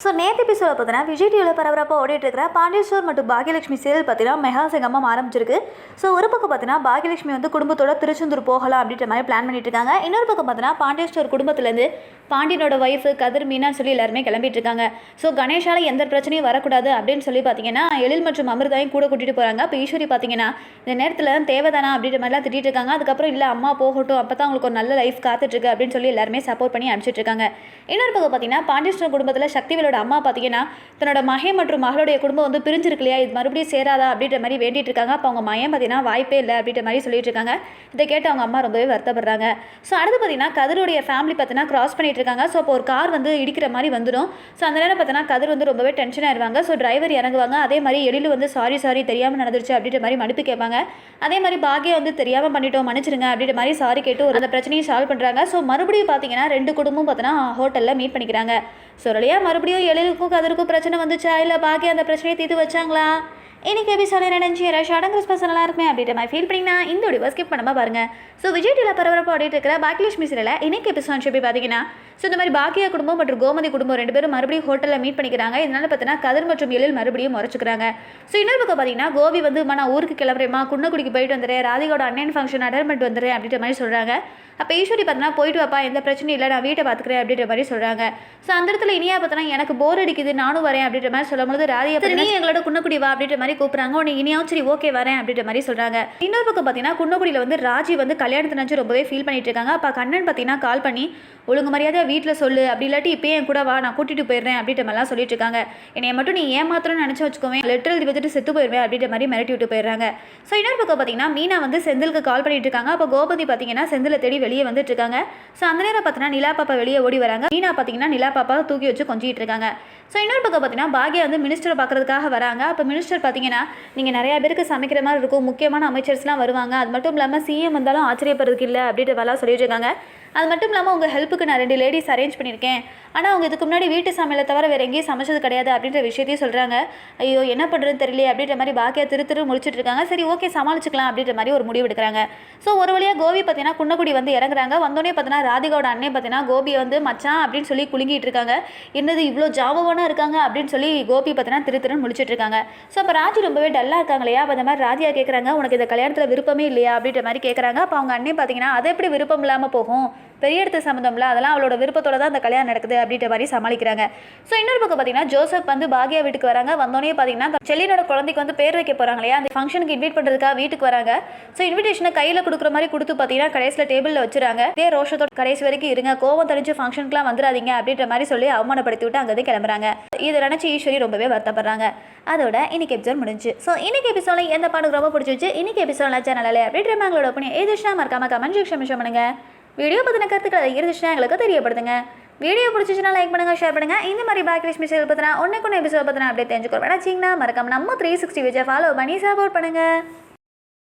So நேற்று எபிசோட பார்த்தீங்கன்னா விஜய் டிவியில் பரபரப்பாக ஓடிட்டு இருக்கிற பாண்டியேஸ்வர் மற்றும் பாகியலட்சுமி சீரியல் பார்த்தீங்கன்னா மெகா சிங்கமாக ஆரம்பிச்சிருக்கு ஸோ ஒரு பக்கம் பார்த்தீங்கன்னா பாகியலட்சுமி வந்து குடும்பத்தோட திருச்செந்தூர் போகலாம் அப்படின்ற மாதிரி பிளான் பண்ணிட்டு இருக்காங்க இன்னொரு பக்கம் பார்த்தீங்கன்னா பாண்டேஸ்வர் குடும்பத்துலேருந்து பாண்டியனோட ஒய்ஃபு கதிர் மீனான்னு சொல்லி எல்லாருமே கிளம்பிட்டு இருக்காங்க ஸோ கணேஷால் எந்த பிரச்சனையும் வரக்கூடாது அப்படின்னு சொல்லி பார்த்தீங்கன்னா எழில் மற்றும் அமிர்தாயும் கூட கூட்டிட்டு போகிறாங்க இப்போ ஈஸ்வரி பார்த்தீங்கன்னா இந்த நேரத்தில் தேவைதானா அப்படின்ற மாதிரிலாம் திட்டிட்டு இருக்காங்க. அதுக்கப்புறம் இல்லை அம்மா போகட்டும். அப்போ தான் அவங்களுக்கு ஒரு நல்ல லைஃப் காத்துட்ருக்கு அப்படின்னு சொல்லி எல்லாருமே சப்போர்ட் பண்ணி அனுப்பிச்சிட்டு இருக்காங்க. இன்னொரு பக்கம் பார்த்தீங்கன்னா பாண்டியேஸ்வரன் குடும்பத்தில் சக்தி மகளோட அம்மா பார்த்தீங்கன்னா தன்னோட மகன் மற்றும் மகளுடைய குடும்பம் வந்து பிரிஞ்சிருக்கு இல்லையா? இது மறுபடியும் சேராதா அப்படின்ற மாதிரி வேண்டிகிட்டு இருக்காங்க. அப்போ அவங்க மகன் பார்த்தீங்கன்னா வாய்ப்பே இல்லை அப்படின்ற மாதிரி சொல்லிட்டு இருக்காங்க. இதை கேட்டு அவங்க அம்மா ரொம்பவே வருத்தப்படுறாங்க. ஸோ அடுத்து பார்த்தீங்கன்னா கதிரோடைய ஃபேமிலி பார்த்தீங்கன்னா கிராஸ் பண்ணிட்டு இருக்காங்க. ஸோ அப்போ ஒரு கார் வந்து இடிக்கிற மாதிரி வந்துடும். ஸோ அந்த நேரம் பார்த்தீங்கன்னா கதிர் வந்து ரொம்பவே டென்ஷன் ஆயிடுவாங்க ஸோ டிரைவர் இறங்குவாங்க. அதே மாதிரி எழில் வந்து சாரி சாரி தெரியாமல் நடந்துருச்சு அப்படின்ற மாதிரி மன்னிப்பு கேட்பாங்க. அதே மாதிரி பாக்கியா வந்து தெரியாமல் பண்ணிட்டோம் மன்னிச்சிருங்க அப்படின்ற மாதிரி சாரி கேட்டு ஒரு அந்த பிரச்சனையை சால்வ் பண்ணுறாங்க ஸோ மறுபடியும் பார்த்தீங்கன்னா ரெண்டு குடும்பம் பார்த்தீங்கன்னா ஹோட்டலில் மீட் பண்ணிக்கிறாங்க. ஸோ மறுபடியும் எழிலுக்கும் கதருக்கும் பிரச்சனை வந்துச்சா? இல்லை பாக்கி அந்த பிரச்சனையை தீர்த்து வச்சாங்களா? இன்னைக்கு எபிசோட நடந்துச்சு? யாராவது ஷார்ட் அண்ட் நல்லா இருக்குமே அப்படின்ற மாதிரி ஃபீல் பண்ணிங்கன்னா இந்த வீடியோ ஸ்கிப் பண்ணாம பாருங்க. ஸோ விஜய் டிவியில் பரபரப்பாக ஆடிட்டு இருக்கிற பாக்கியலட்சுமி சீரியலில் இன்னைக்கு எபிசோட் சொல்லி பார்த்தீங்கன்னா ஸோ இந்த மாதிரி பாக்கியா குடும்பம் மற்றும் கோமதி குடும்பம் ரெண்டு பேரும் மறுபடியும் ஹோட்டலில் மீட் பண்ணிக்கிறாங்க. இதனால பார்த்தீங்கன்னா கதிர் மற்றும் எழில் மறுபடியும் முறைச்சிக்கிறாங்க. ஸோ இன்னொரு பக்கம் பார்த்தீங்கன்னா கோபி வந்து "அம்மா, நான் ஊருக்கு கிளம்புறேம்மா. குன்னக்குடிக்கு போயிட்டு வந்துடுறேன். ராதிகாவோட அண்ணன் ஃபங்க்ஷன் அட்டன் பண்ணிட்டு வந்துடுறேன். அப்படின்ற மாதிரி சொல்கிறாங்க அப்போ ஈஸ்வரி பார்த்தீங்கன்னா போயிட்டு வாப்பா. எந்த பிரச்சனையும் இல்லை. நான் வீட்டை பார்த்துக்கிறேன் அப்படின்ற மாதிரி சொல்கிறாங்க ஸோ அந்த இடத்துல இனியா பார்த்தோன்னா எனக்கு போர் அடிக்குது. நானும் வரேன். அப்படின்ற மாதிரி சொல்லும்போது ராதிகா "சரி, நீ எங்களோட குன்னக்குடி வா அப்படின்ற மாதிரி கூப்பிட்றாங்க. உன்னை இனியாவும் சரி ஓகே வரேன் அப்படின்ற மாதிரி சொல்கிறாங்க இன்னொரு பக்கம் பார்த்தீங்கன்னா குன்னக்குடியில் வந்து ராஜி வந்து கல்யாணத்தை நினச்சி ரொம்பவே ஃபீல் பண்ணிட்டு இருக்காங்க. அப்போ கண்ணன் பார்த்தீங்கன்னா கால் பண்ணி ஒழுங்கு மரியாதையாக வீட்டில் சொல்லு. அப்படி இல்லாட்டி இப்போயே என் கூட வா நான் கூட்டிகிட்டு போயிடுறேன் அப்படின்ற மாதிரிலாம் சொல்லிட்டு இருக்காங்க. என்னை மட்டும் நீ ஏமாத்திரம்னு நினச்சி வச்சுக்கோவேன் லெட்டர் எழுதி வச்சுட்டு செத்து போயிடுவேன் அப்படின்ற மாதிரி மிரட்டி விட்டு போயிடுறாங்க. ஸோ இன்னொரு பக்கம் பார்த்தீங்கன்னா மீனா வந்து செந்திலுக்கு கால் பண்ணிட்டு இருக்காங்க. அப்போ கோபதி பார்த்தீங்கன்னா செந்திலை தேடி வெளியே வந்துட்டு இருக்காங்க. ஸோ அந்த நேரம் பார்த்தீங்கன்னா நிலா பாப்பா வெளியே ஓடி வராங்க. மீனா பார்த்தீங்கன்னா நிலா பாப்பா தூக்கி வச்சு கொஞ்சிட்டு இருக்காங்க. ஸோ இன்னொரு பக்கம் பார்த்தீங்கன்னா பாக்யா வந்து மினிஸ்டர் பார்க்கறதுக்காக வராங்க. அப்போ மினிஸ்டர் பார்த்தீங்கன்னா நீங்கள் நிறையா பேருக்கு சமைக்கிற மாதிரி இருக்கும். முக்கியமான அமைச்சர்ஸ்லாம் வருவாங்க. அது மட்டும் இல்லாமல் சிஎம் வந்தாலும் ஆச்சரியப்படுறதுக்கு இல்லை அப்படின்ற மாதிரிலாம் சொல்லி இருக்காங்க. அது மட்டும் இல்லாமல் உங்கள் ஹெல்ப்புக்கு நான் ரெண்டு லேடிஸ் அரேஞ்ச் பண்ணியிருக்கேன். ஆனால் அவங்க இதுக்கு முன்னாடி வீட்டு சமையலை தவிர வேறு எங்கேயும் சமைச்சது கிடையாது அப்படின்ற விஷயத்தையும் சொல்கிறாங்க ஐயோ என்ன பண்ணுறதுன்னு தெரியலையே அப்படின்ற மாதிரி பாக்கியா திரு திரு முடிச்சுட்டு இருக்காங்க. சரி ஓகே சமாளிச்சுக்கலாம் அப்படின்ற மாதிரி ஒரு முடிவு எடுக்கிறாங்க. ஸோ ஒரு வழியாக கோபி பார்த்தீங்கன்னா குன்னக்குடி வந்து இறங்குறாங்க. வந்தோடனே பார்த்தீங்கன்னா ராதிகாவோட அண்ணன் பார்த்தீங்கன்னா கோபியை வந்து மச்சான் அப்படின்னு சொல்லி குலுங்கிட்டு இருக்காங்க. என்னது இவ்வளோ ஜாபவானா இருக்காங்க அப்படின்னு சொல்லி கோபி பார்த்தீங்கன்னா திரு திருன்னு முடிச்சுட்டு இருக்காங்க. ஸோ அப்போ ராஜி ரொம்பவே டல்லாக இருக்காங்க இல்லையா? அப்போ அந்த மாதிரி ராதியா கேட்குறாங்க உனக்கு இந்த கல்யாணத்தில் விருப்பமே இல்லையா? அப்படின்ற மாதிரி கேட்குறாங்க அப்போ அவங்க அண்ணன் பார்த்தீங்கன்னா அது எப்படி விருப்பம் இல்லாமல் போகும்? பெரிய இடத்து சம்மந்தம்ல அதெல்லாம் அவளோட விருப்பத்தோட தான் அந்த கல்யாணம் நடக்குது. அப்படின்ற மாதிரி சமாளிக்கிறாங்க. ஸோ இன்னொரு பக்கம் பார்த்தீங்கன்னா ஜோசப் வந்து பாகியா வீட்டுக்கு வராங்க. வந்தோடனே பார்த்தீங்கன்னா செல்லினோட குழந்தைக்கு வந்து பேர் வைக்க போகிறாங்க இல்லையா? அந்த ஃபங்க்ஷனுக்கு இன்வைட் பண்ணுறதுக்காக வீட்டுக்கு வராங்க. ஸோ இன்விடேஷனை கையில் கொடுக்குற மாதிரி கொடுத்து பார்த்தீங்கன்னா கடைசியில் டேபிளில் வச்சுறாங்க. இதே ரோஷத்தோட கடைசி வரைக்கும் இருங்க. கோவம் தெரிஞ்சு ஃபங்க்ஷனுக்குலாம் வந்துடாதீங்க அப்படின்ற மாதிரி சொல்லி அவமானப்படுத்தி விட்டு அங்கேருந்து கிளம்புறாங்க. இதை நினச்சி ஈஸ்வரி ரொம்பவே வருத்தப்படுறாங்க. அதோட இன்னைக்கு எபிசோட் முடிஞ்சு. ஸோ இன்னைக்கு எபிசோட எந்த பாடம் ரொம்ப பிடிச்சிச்சு இன்னைக்கு எபிசோட சேனலில் அப்படின்ற எங்களோட ஒப்பீனியன் எதுனா மறக்காம கமெண்ட் செக்ஷன் பண்ணுங்க. வீடியோ பற்றின கருத்துக்களை இருந்துச்சுன்னா எங்களுக்கு தெரியப்படுத்துங்க. வீடியோ பிடிச்சிச்சுன்னா லைக் பண்ணுங்க ஷேர் பண்ணுங்க. இந்த மாதிரி பேக் மிஸ்டேக் பற்றினா ஒன்றுக்கு ஒன்று எபிசோட் பற்றினா அப்படியே தெரிஞ்சுக்கோ வேணாச்சிங்கன்னா மறக்காம நம்ம த்ரீ சிக்ஸ்டி விஜய் ஃபாலோ பண்ணி சப்போர்ட் பண்ணுங்க.